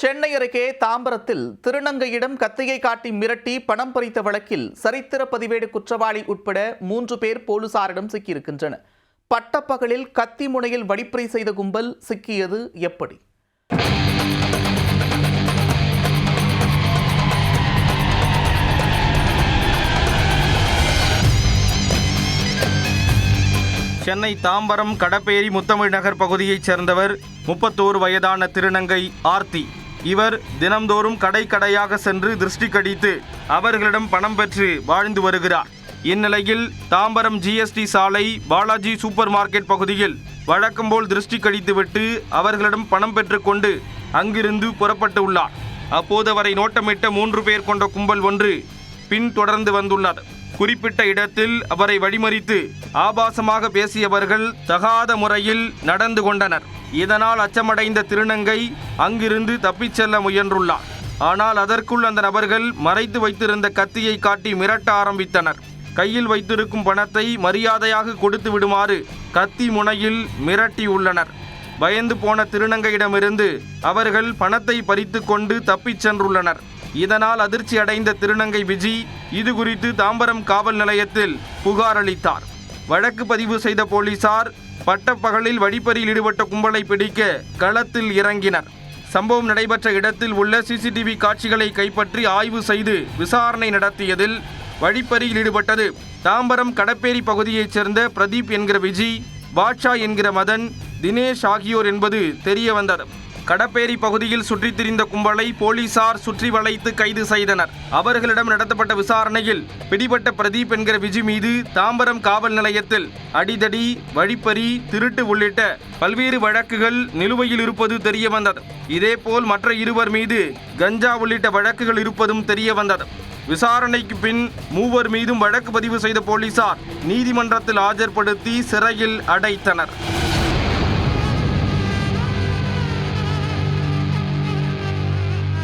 சென்னை அருகே தாம்பரத்தில் திருநங்கையிடம் கத்தியை காட்டி மிரட்டி பணம் பறித்த வழக்கில் சரித்திர பதிவேடு குற்றவாளி உட்பட மூன்று பேர் போலீசாரிடம் சிக்கியிருக்கின்றனர். பட்டப்பகலில் கத்தி முனையில் வழிப்பறை செய்த கும்பல் சிக்கியது எப்படி? சென்னை தாம்பரம் கடப்பேரி முத்தமிழ் நகர் பகுதியைச் சேர்ந்தவர் முப்பத்தோரு வயதான திருநங்கை ஆர்த்தி. இவர் தினம்தோறும் கடை கடையாக சென்று திருஷ்டி கடித்து அவர்களிடம் பணம் பெற்று வாழ்ந்து வருகிறார். இந்நிலையில் தாம்பரம் ஜிஎஸ்டி சாலை பாலாஜி சூப்பர் மார்க்கெட் பகுதியில் வழக்கம்போல் திருஷ்டி கடித்துவிட்டு அவர்களிடம் பணம் பெற்றுக்கொண்டு அங்கிருந்து புறப்பட்டு உள்ளார். அப்போது அவரை நோட்டமிட்ட மூன்று பேர் கொண்ட கும்பல் ஒன்று பின் தொடர்ந்து வந்துள்ளது. குறிப்பிட்ட இடத்தில் அவரை வழிமறித்து ஆபாசமாக பேசியவர்கள் தகாத முறையில் நடந்து கொண்டனர். இதனால் அச்சமடைந்த திருநங்கை அங்கிருந்து தப்பிச் செல்ல முயன்றுள்ளார் ஆனால் அதற்குள் அந்த நபர்கள் மறைத்து வைத்திருந்த கத்தியை காட்டி மிரட்ட ஆரம்பித்தனர். கையில் வைத்திருக்கும் பணத்தை மரியாதையாக கொடுத்து விடுமாறு கத்தி முனையில் மிரட்டியுள்ளனர் பயந்து போன திருநங்கையிடமிருந்து அவர்கள் பணத்தை பறித்து கொண்டு தப்பிச் சென்றுள்ளனர். இதனால் அதிர்ச்சி அடைந்த திருநங்கை விஜி இது குறித்து தாம்பரம் காவல் நிலையத்தில் புகார் அளித்தார். வழக்கு பதிவு செய்த போலீசார் பட்டப்பகலில் வழிப்பறியில் ஈடுபட்ட கும்பலை பிடிக்க களத்தில் இறங்கினர். சம்பவம் நடைபெற்ற இடத்தில் உள்ள சிசிடிவி காட்சிகளை கைப்பற்றி ஆய்வு செய்து விசாரணை நடத்தியதில் வழிப்பறியில் ஈடுபட்டது. தாம்பரம் கடப்பேரி பகுதியைச் சேர்ந்த பிரதீப் என்கிற விஜி பாட்ஷா என்கிற மதன் தினேஷ் ஆகியோர் என்பது தெரிய வந்தது கடப்பேரி பகுதியில் சுற்றித் திரிந்த கும்பலை போலீசார் சுற்றி வளைத்து கைது செய்தனர். அவர்களிடம் நடத்தப்பட்ட விசாரணையில் பிடிபட்ட பிரதீப் என்கிற விஜி மீது தாம்பரம் காவல் நிலையத்தில் அடிதடி வழிப்பறி திருட்டு உள்ளிட்ட பல்வேறு வழக்குகள் நிலுவையில் இருப்பது தெரிய வந்தது இதேபோல் மற்ற இருவர் மீது கஞ்சா உள்ளிட்ட வழக்குகள் இருப்பதும் தெரிய வந்தது விசாரணைக்கு பின் மூவர் மீதும் வழக்கு பதிவு செய்த போலீசார் நீதிமன்றத்தில் ஆஜர்படுத்தி சிறையில் அடைத்தனர்.